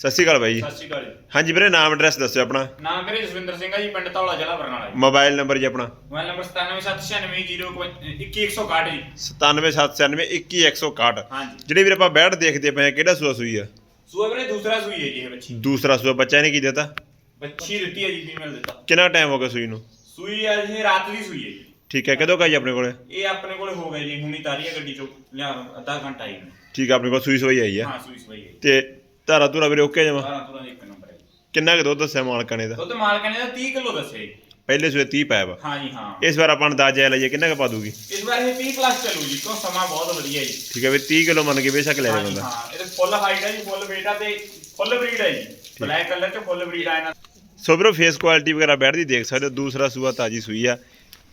ਸਤਿ ਸ਼੍ਰੀ ਅਕਾਲ ਬਾਈ ਜੀ। ਸਤਿ ਸ਼੍ਰੀ ਅਕਾਲ ਜੀ। ਹਾਂਜੀ ਵੀਰੇ ਨਾਮ ਐਡਰੈਸ ਦੱਸਿਓ ਆਪਣਾ। ਨਾਮ ਮੇਰੇ ਜਸਵਿੰਦਰ ਸਿੰਘ ਆ ਜੀ ਪਿੰਡ ਧੌਲਾ ਜ਼ਿਲ੍ਹਾ ਬਰਨਾਲਾ ਜੀ। ਮੋਬਾਈਲ ਨੰਬਰ ਜੀ ਆਪਣਾ। ਮੋਬਾਈਲ ਨੰਬਰ 9776902161 ਜੀ। 9779121161 ਹਾਂਜੀ। ਜਿਹੜੇ ਵੀਰ ਆਪਾਂ ਬੈਠ ਦੇਖਦੇ ਪਏ ਆ ਕਿਹੜਾ ਸੂਆ ਸੂਈ ਆ? ਸੂਆ ਵੀਰੇ ਦੂਸਰਾ ਸੂਈ ਹੈ ਜੀ ਇਹ ਬੱਚੀ ਦੂਸਰਾ ਸੂਆ ਬੱਚਾ ਨੇ ਕੀ ਦਿੱਤਾ? ਬੱਚੀ ਦਿੱਤੀ ਹੈ ਜੀ ਫੀਮੇਲ ਦਿੱਤਾ। ਕਿੰਨਾ ਟਾਈਮ ਹੋ ਗਿਆ ਸੂਈ ਨੂੰ? ਸੂਈ ਆ ਜੀ ਰਾਤ ਦੀ ਸੂਈ ਹੈ ਜੀ। ਠੀਕ ਹੈ ਕਦੋਂ ਕਾਈ ਆਪਣੇ ਕੋਲੇ? ਇਹ ਆਪਣੇ ਕੋਲ ਹੋ ਗਿਆ ਜੀ ਹੁਣੀ ਤਾਰੀ ਹੈ ਗੱਡੀ ਚੋਂ ਲਿਆ ਅੱਧਾ ਘੰਟਾ ਹੀ। ਠੀਕ ਹੈ ਆਪਣੇ ਕੋਲ ਸੂਈ ਸੋਈ ਆਈ ਆ ਹਾਂ ਸੂਈ ਸੂਈ ਹੈ। ਜੀ ਤੇ ਧਾਰਾ ਧੁਰਾ ਵੀਰੇ ਓਕੇ ਜਮਾ? 12 ਤੁਰਾਂ ਇੱਕ ਨੰਬਰ ਹੈ ਜੀ। ਕਿੰਨਾ ਕੁ ਦੁੱਧ ਦੱਸਿਆ ਮਾਲਕਾਂ ਨੇ ਦਾ ਦੁੱਧ ਮਾਲਕਾਂ ਨੇ ਤਾਂ 30 ਕਿਲੋ ਦੱਸਿਆ ਜੀ ਪਹਿਲੇ ਸੂਏ 30 ਪਾਇਆ ਵਾ। ਹਾਂ ਜੀ ਹਾਂ। ਇਸ ਵਾਰ ਆਪਾਂ ਅੰਦਾਜ਼ਾ ਲਈਏ ਕਿੰਨਾ ਕੁ ਪਾ ਦੂਗੀ? ਇਸ ਵਾਰ ਇਹ 30 ਪਲੱਸ ਚੱਲੂ ਜੀ ਕਿਉਂ ਸਮਾਂ ਬਹੁਤ ਵਧੀਆ ਜੀ। ਠੀਕ ਹੈ ਵੀ 30 ਕਿਲੋ ਮੰਨ ਕੇ ਬੇਸ਼ੱਕ ਲੈ ਹਾਂ ਲੈ ਜੀ ਬੰਦਾ ਹਾਂ। ਇਹ ਫੁੱਲ ਹਾਈਟ ਹੈ ਜੀ ਫੁੱਲ weight ਤੇ ਫੁੱਲ ਬਰੀਡ ਹੈ ਜੀ। ਬਲੈਕ ਕਲਰ ਚ ਫੁੱਲ ਬਰੀਡ ਆ ਇਹਨਾਂ ਸੋ ਵੀਰੋ ਫੇਸ ਕੁਆਲਿਟੀ ਵਗੈਰਾ ਬੈਠਦੀ ਦੇਖ ਸਕਦੇ ਹੋ। ਦੂਸਰਾ ਸੂਆ ਤਾਜੀ ਸੂਈ ਆ।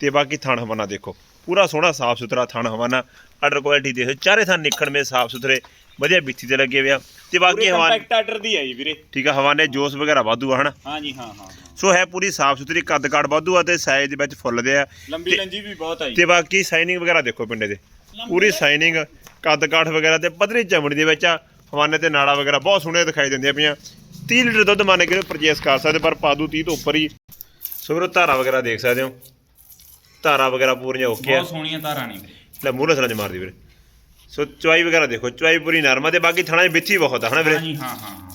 ਤੇ ਬਾਕੀ ਥਣ ਹਵਾਨਾ ਦੇਖੋ। ਪੂਰਾ ਸੋਹਣਾ ਸਾਫ਼ ਸੁਥਰਾ ਥਣ ਹਵਾਨਾ। ਆਰਡਰ ਕੁਆਲਿਟੀ ਦੇਖੋ ਚਾਰੇ ਥਣ ਨਿਕਣ ਮੇ ਸਾਫ਼ ਸੁਥਰੇ। ਵਧੀਆ ਬਿੱਥੀ ਤੇ ਲੱਗੇ ਹੋਏ ਆ। ਤੇ ਬਾਕੀ ਆਰਡਰ ਦੀ ਹੈ ਜੀ ਵੀਰੇ। ਠੀਕ ਆ ਹਵਾਨੇ ਜੋਸ ਵਗੈਰਾ ਵਾਧੂ ਆ ਹਨਾ? ਹਾਂ ਜੀ ਹਾਂ ਹਾਂ। ਸੋ ਹੈ ਪੂਰੀ ਸਾਫ਼ ਸੁਥਰੀ ਕੱਦ ਕਾਠ ਵਾਧੂ ਆ ਤੇ ਸਾਈਜ਼ ਦੇ ਵਿੱਚ ਫੁੱਲ ਦੇ ਆ। ਲੰਬੀ ਲੰਜੀ ਵੀ ਬਹੁਤ ਜੀ। ਤੇ ਬਾਕੀ ਸਾਈਨਿੰਗ ਵਗੈਰਾ ਦੇਖੋ ਪਿੰਡੇ ਦੇ। ਪੂਰੀ ਸਾਈਨਿੰਗ ਕੱਦ ਕਾਠ ਵਗੈਰਾ ਤੇ ਪਤਲੀ ਚਮੜੀ ਦੇ ਵਿੱਚ ਆ। ਹਵਾਨੇ ਤੇ ਨਾੜਾ ਵਗੈਰਾ ਬਹੁਤ ਸੋਹਣੇ ਦਿਖਾਈ ਦਿੰਦੀਆਂ ਪਈਆਂ। 30 ਲੀਟਰ ਦੁੱਧ ਮੰਨ ਕੇ ਪਰਚੇਸ ਕਰ ਸਕਦੇ ਪਰ ਪਾਦੂ 30 ਤੋਂ ਉੱਪਰ ਹੀ। ਸੋ ਵੀਰੋ ਧਾਰਾ ਵਗੈਰਾ ਦੇਖ ਸਕਦੇ ਹੋ। ਧਾਰਾ ਵਗੈਰਾ ਪੂਰੀਆਂ ਓਕੇ ਆ। ਬਹੁਤ ਸੋਹਣੀਆਂ ਧਾਰਾਂ ਨੇ ਲੈ ਮੂਹਰੇ ਸਰਾਂ ਚ ਮਾਰਦੀ ਵੀਰੇ। ਸੋ ਚੁਆਈ ਵਗੈਰਾ ਦੇਖੋ ਚੁਆਈ ਪੂਰੀ ਨਰਮ ਆ ਤੇ ਬਾਕੀ ਥਣਾ 'ਚ ਬਿੱਥੀ ਬਹੁਤ ਆ ਹਨਾ ਹਾਂ ਵੀਰੇ? ਜੀ ਹਾਂ ਹਾਂ ਹਾਂ।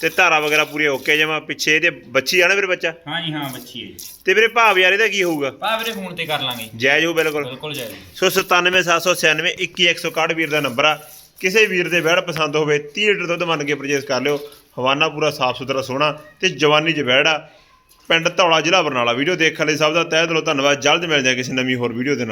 ਤੇ ਧਾਰਾ ਵਗੈਰਾ ਪੂਰੀ ਓਕੇ ਜਮਾ ਪਿੱਛੇ ਇਹਦੇ ਬੱਚੀ ਆ ਨਾ ਵੀਰੇ ਬੱਚਾ? ਹਾਂ ਜੀ ਹਾਂ ਬੱਚੀ ਹੈ ਜੀ। ਤੇ ਵੀਰੇ ਭਾਵ ਯਾਰ ਇਹਦਾ ਕੀ ਹੋਊਗਾ? ਪਾ ਵੀਰੇ ਫੋਨ ਤੇ ਕਰ ਲਾਂਗੇ। ਜਾਇਜ਼ ਹੋਊ ਬਿਲਕੁਲ। ਬਿਲਕੁਲ ਜਾਇਜ਼। ਸੋ 97796 21161 ਵੀਰ ਦਾ ਨੰਬਰ ਆ। ਕਿਸੇ ਵੀਰ ਦੇ ਵੈੜ ਪਸੰਦ ਹੋਵੇ 30 ਲੀਟਰ ਦੁੱਧ ਮੰਨ ਕੇ ਪਰਚੇਸ ਕਰ ਲਿਓ। ਹਵਾਨਾ ਪੂਰਾ ਸਾਫ਼ ਸੁਥਰਾ ਸੋਹਣਾ ਤੇ ਜਵਾਨੀ ਚ ਵੈੜ ਆ। ਪਿੰਡ ਧੌਲਾ ਜ਼ਿਲ੍ਹਾ ਬਰਨਾਲਾ ਵੀਡੀਓ ਦੇਖਣ ਲਈ ਸਭ ਦਾ ਤਹਿ ਦਿਲੋਂ ਧੰਨਵਾਦ। ਜਲਦ ਮਿਲਦੇ ਆ ਕਿਸੇ ਨਵੀਂ ਹੋਰ ਵੀਡੀਓ ਦੇ ਨਾਲ।